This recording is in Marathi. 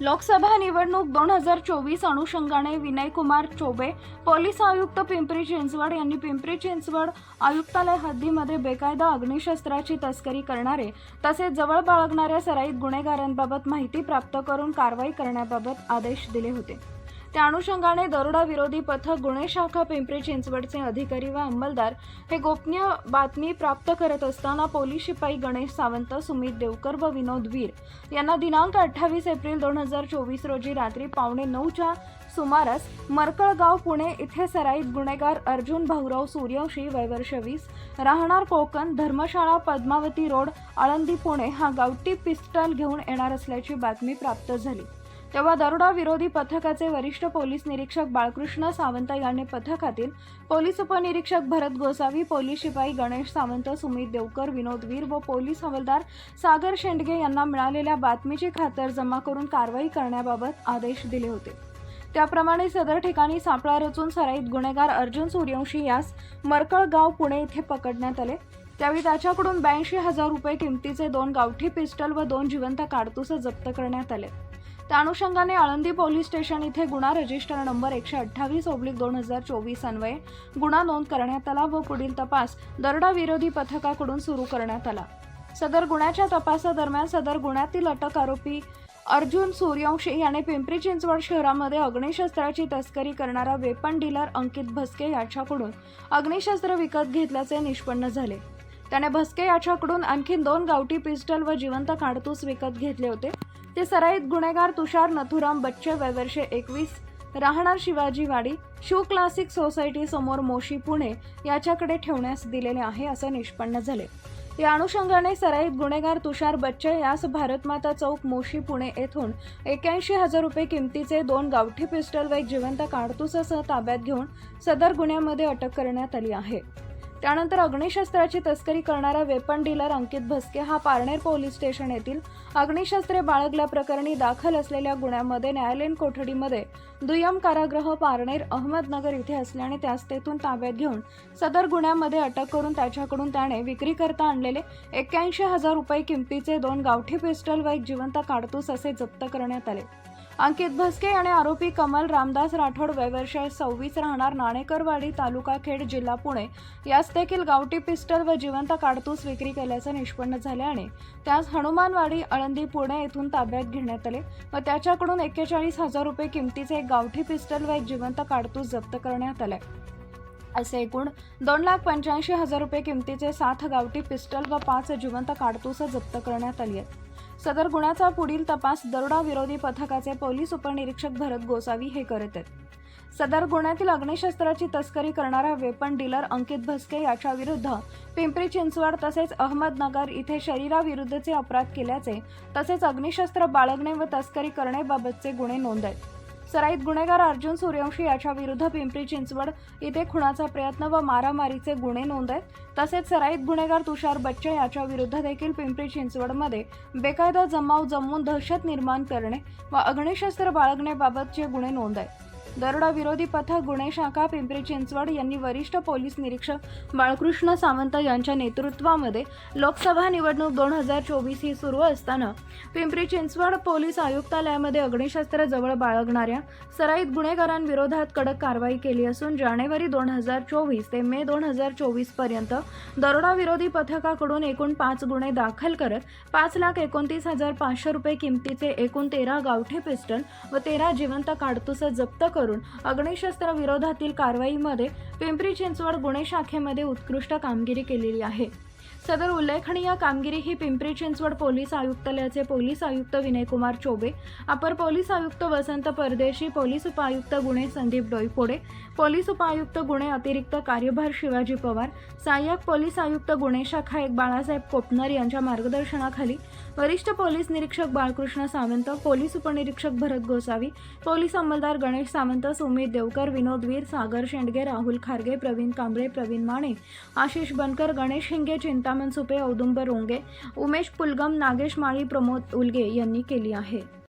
लोकसभा निवडणूक दोन हजार चोवीस अनुषंगाने विनयकुमार चोबे पोलीस आयुक्त पिंपरी चिंचवड यांनी पिंपरी चिंचवड आयुक्तालय हद्दीमध्ये बेकायदा अग्निशस्त्राची तस्करी करणारे तसेच जवळ बाळगणाऱ्या सराईत गुन्हेगारांबाबत माहिती प्राप्त करून कारवाई करण्याबाबत आदेश दिले होते. त्या अनुषंगाने दरोडा विरोधी पथक गुन्हे शाखा पिंपरी चिंचवडचे अधिकारी व अंमलदार हे गोपनीय बातमी प्राप्त करत असताना पोलीस शिपाई गणेश सावंत सुमित देवकर व विनोद वीर यांना दिनांक अठ्ठावीस एप्रिल दोन हजार चोवीस रोजी रात्री पावणे नऊच्या सुमारास मरकळगाव पुणे इथे सराईत गुन्हेगार अर्जुन भाऊराव सूर्यवंशी वयवर्ष वीस राहणार कोकण धर्मशाळा पद्मावती रोड आळंदी पुणे हा गावठी पिस्टल घेऊन येणार असल्याची बातमी प्राप्त झाली. तेव्हा दरोडा विरोधी पथकाचे वरिष्ठ पोलीस निरीक्षक बाळकृष्ण सावंत यांनी पथकातील पोलीस उपनिरीक्षक भरत गोसावी पोलीस शिपाई गणेश सावंत सुमित देवकर विनोद वीर व पोलीस हवालदार सागर शेंडगे यांना मिळालेल्या बातमीची खातर जमा करून कारवाई करण्याबाबत आदेश दिले होते. त्याप्रमाणे सदर ठिकाणी सापळा रचून सराईत गुन्हेगार अर्जुन सूर्यवंशी यास मरकळगाव पुणे येथे पकडण्यात आले. त्यावेळी त्याच्याकडून ब्याऐंशी हजार रुपये किमतीचे दोन गावठी पिस्टल व दोन जिवंत काडतुस जप्त करण्यात आले. त्या अनुषंगाने आळंदी पोलीस स्टेशन इथे गुन्हा रजिस्टर नंबर एकशे अठ्ठावीस ओब्लिक दोन हजार चोवीस अन्वये. गुन्हा नोंद करण्यात आला व पुढील तपास दरडा विरोधी पथकाकडून सुरू करण्यात आला. सदर गुन्ह्याच्या तपासादरम्यान सदर गुन्ह्यातील अटक आरोपी अर्जुन सूर्यवंशी याने पिंपरी चिंचवड शहरामध्ये अग्निशस्त्राची तस्करी करणारा वेपन डीलर अंकित भस्के याच्याकडून अग्निशस्त्र विकत घेतल्याचे निष्पन्न झाले. त्याने भस्के याच्याकडून आणखी दोन गावठी पिस्टल व जिवंत काडतूस विकत घेतले होते. ते सराईत गुन्हेगार तुषार नथुराम बच्चे वयवर्षे एकवीस राहणार शिवाजीवाडी शिव क्लासिक सोसायटी समोर मोशी पुणे याच्याकडे ठेवण्यास दिलेले आहे असं निष्पन्न झाले. या अनुषंगाने सराईत गुन्हेगार तुषार बच्चे यास भारतमाता चौक मोशी पुणे येथून एक्याऐंशी हजार रुपये किमतीचे दोन गावठी पिस्टल व एक जिवंत काडतुसासह ताब्यात घेऊन सदर गुन्ह्यामध्ये अटक करण्यात आली आहे. त्यानंतर अग्निशस्त्राची तस्करी करणारा वेपन डीलर अंकित भस्के हा पारनेर पोलीस स्टेशन येथील अग्निशस्त्रे बाळगल्याप्रकरणी दाखल असलेल्या गुन्ह्यामध्ये न्यायालयीन कोठडीमध्ये दुय्यम कारागृह पारनेर अहमदनगर इथे असल्याने त्यास तेथून ताब्यात घेऊन सदर गुन्ह्यामध्ये अटक करून त्याच्याकडून त्याने विक्रीकरता आणलेले एक्क्याऐंशी हजार रुपये किमतीचे दोन गावठी पिस्टल व एक जिवंत काडतूस असे जप्त करण्यात आले. अंकित भस्के आणि आरोपी कमल रामदास राठोड वयवर्ष सव्वीस राहणार नाणेकरवाडी तालुका खेड जिल्हा पुणे. यास देखील गावठी पिस्टल व जिवंत काडतूस विक्री केल्याचं निष्पन्न झाल्याने त्यास हनुमानवाडी आळंदी पुणे येथून ताब्यात घेण्यात आले. व त्याच्याकडून एक्केचाळीस हजार रुपये किमतीचे एक गावठी पिस्टल व एक जिवंत काडतूस जप्त करण्यात आले असे एकूण दोन लाख पंच्याऐंशी हजार रुपये किमतीचे सात गावठी पिस्टल व पाच जिवंत काडतूस जप्त करण्यात आली आहेत. सदर गुन्ह्याचा पुढील तपास दरोडा विरोधी पथकाचे पोलीस उपनिरीक्षक भरत गोसावी हे करत आहेत. सदर गुन्ह्यातील अग्निशस्त्राची तस्करी करणारा वेपन डीलर अंकित भस्के याच्या विरुद्ध पिंपरी चिंचवड तसेच अहमदनगर इथे शरीराविरुद्धचे अपराध केल्याचे तसेच अग्निशस्त्र बाळगणे व तस्करी करण्याबाबतचे गुन्हे नोंद आहेत. सराईत गुन्हेगार अर्जुन सूर्यवंशी याच्या विरुद्ध पिंपरी चिंचवड इथे खुणाचा प्रयत्न व मारामारीचे गुन्हे नोंद आहेत. तसेच सराईत गुन्हेगार तुषार बच्चे याच्या विरुद्ध देखील पिंपरी चिंचवडमध्ये बेकायदा जमाव जमवून दहशत निर्माण करणे व अग्निशस्त्र बाळगण्याबाबतचे गुन्हे नोंद आहेत. दरोडा विरोधी पथक गुन्हे शाखा पिंपरी चिंचवड यांनी वरिष्ठ पोलीस निरीक्षक बाळकृष्ण सावंत यांच्या नेतृत्वामध्ये लोकसभा निवडणूक दोन हजार चोवीस ही सुरू असताना पिंपरी चिंचवड पोलीस आयुक्तालयामध्ये अग्निशस्त्र जवळ बाळगणाऱ्या सराईत गुन्हेगारांविरोधात कडक कारवाई केली असून जानेवारी दोन हजार चोवीस ते मे दोन हजार चोवीसपर्यंत दरोडा विरोधी पथकाकडून एकूण पाच गुन्हे दाखल करत पाच लाख एकोणतीस हजार पाचशे रुपये किमतीचे एकूण तेरा गावठे पिस्टल व तेरा जिवंत काडतुस जप्त करून अग्निशस्त्र विरोधातील कारवाईमध्ये पिंपरी चिंचवड गुन्हे शाखेमध्ये उत्कृष्ट कामगिरी केलेली आहे. सदर उल्लेखनीय कामगिरी ही पिंपरी चिंचवड पोलीस आयुक्तालयाचे पोलीस आयुक्त विनयकुमार चोबे अपर पोलीस आयुक्त वसंत परदेशी पोलीस उपायुक्त गुणे संदीप डोईफोडे पोलीस उपायुक्त गुणे अतिरिक्त कार्यभार शिवाजी पवार सहाय्यक पोलीस आयुक्त गुणे शाखा एक बाळासाहेब कोपनर यांच्या मार्गदर्शनाखाली वरिष्ठ पोलीस निरीक्षक बाळकृष्ण सावंत पोलीस उपनिरीक्षक भरत गोसावी पोलीस अंमलदार गणेश सावंत सुमित देवकर विनोद वीर सागर शेंडगे राहुल खारगे प्रवीण कांबळे प्रवीण माने आशिष बनकर गणेश हिंगे चिंता सुपे औदुंबर रोंगे उमेश पुलगम नागेश माळी प्रमोद उलगे यांनी केली आहे।